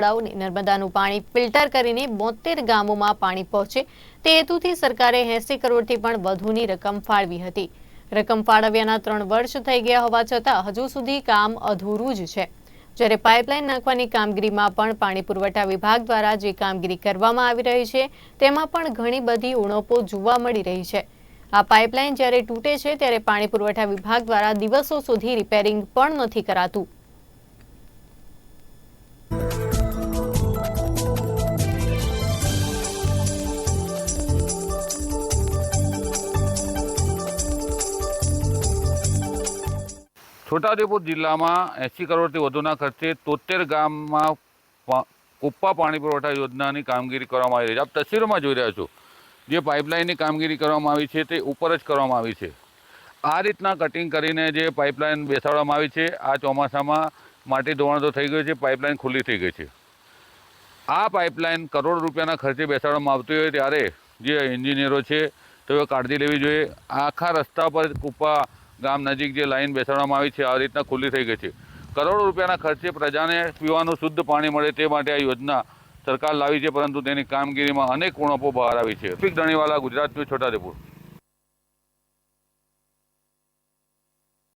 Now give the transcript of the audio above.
તળાવને નર્મદાનું પાણી ફિલ્ટર કરીને બોતેર ગામોમાં પાણી પહોંચે તે હેતુથી સરકારે એસી કરોડથી પણ વધુની રકમ ફાળવી હતી. રકમ ફાળવ્યાના ત્રણ વર્ષ થઈ ગયા હોવા છતાં હજુ સુધી કામ અધૂરું જ છે. જ્યારે પાઇપલાઇન નાખવાની કામગીરીમાં પણ પાણી પુરવઠા વિભાગ દ્વારા જે કામગીરી કરવામાં આવી રહી છે, તેમાં પણ ઘણી બધી ઉણપો જોવા મળી રહી છે. આ પાઇપલાઇન જ્યારે તૂટે છે, ત્યારે પાણી પુરવઠા વિભાગ દ્વારા દિવસો સુધી રિપેરિંગ પણ નથી કરાતું. છોટાઉદેપુર જિલ્લામાં એંસી કરોડથી વધુના ખર્ચે તોતેર ગામમાં કુપ્પા પાણી પુરવઠા યોજનાની કામગીરી કરવામાં આવી રહી છે. આપ તસવીરોમાં જોઈ રહ્યા છો, જે પાઇપલાઇનની કામગીરી કરવામાં આવી છે તે ઉપર જ કરવામાં આવી છે. આ રીતના કટિંગ કરીને જે પાઇપલાઇન બેસાડવામાં આવી છે, આ ચોમાસામાં માટી ધોવાણ તો થઈ ગયું છે, પાઇપલાઇન ખુલ્લી થઈ ગઈ છે. આ પાઇપલાઇન કરોડ રૂપિયાના ખર્ચે બેસાડવામાં આવતી હોય ત્યારે જે એન્જિનિયરો છે તેઓ કાળજી લેવી જોઈએ. આખા રસ્તા પર કુપ્પા ગામ નજીક જે લાઈન બેસાડવામાં આવી છે, આ રીતના ખુલ્લી થઈ ગઈ છે. કરોડો રૂપિયાના ખર્ચે પ્રજાને પીવાનું શુદ્ધ પાણી મળે તે માટે આ યોજના સરકાર લાવી છે, પરંતુ તેની કામગીરીમાં અનેક ઉણપો બહાર આવી છે. રફીક ધણીવાલા, ગુજરાત ન્યૂઝ, છોટાઉદેપુર.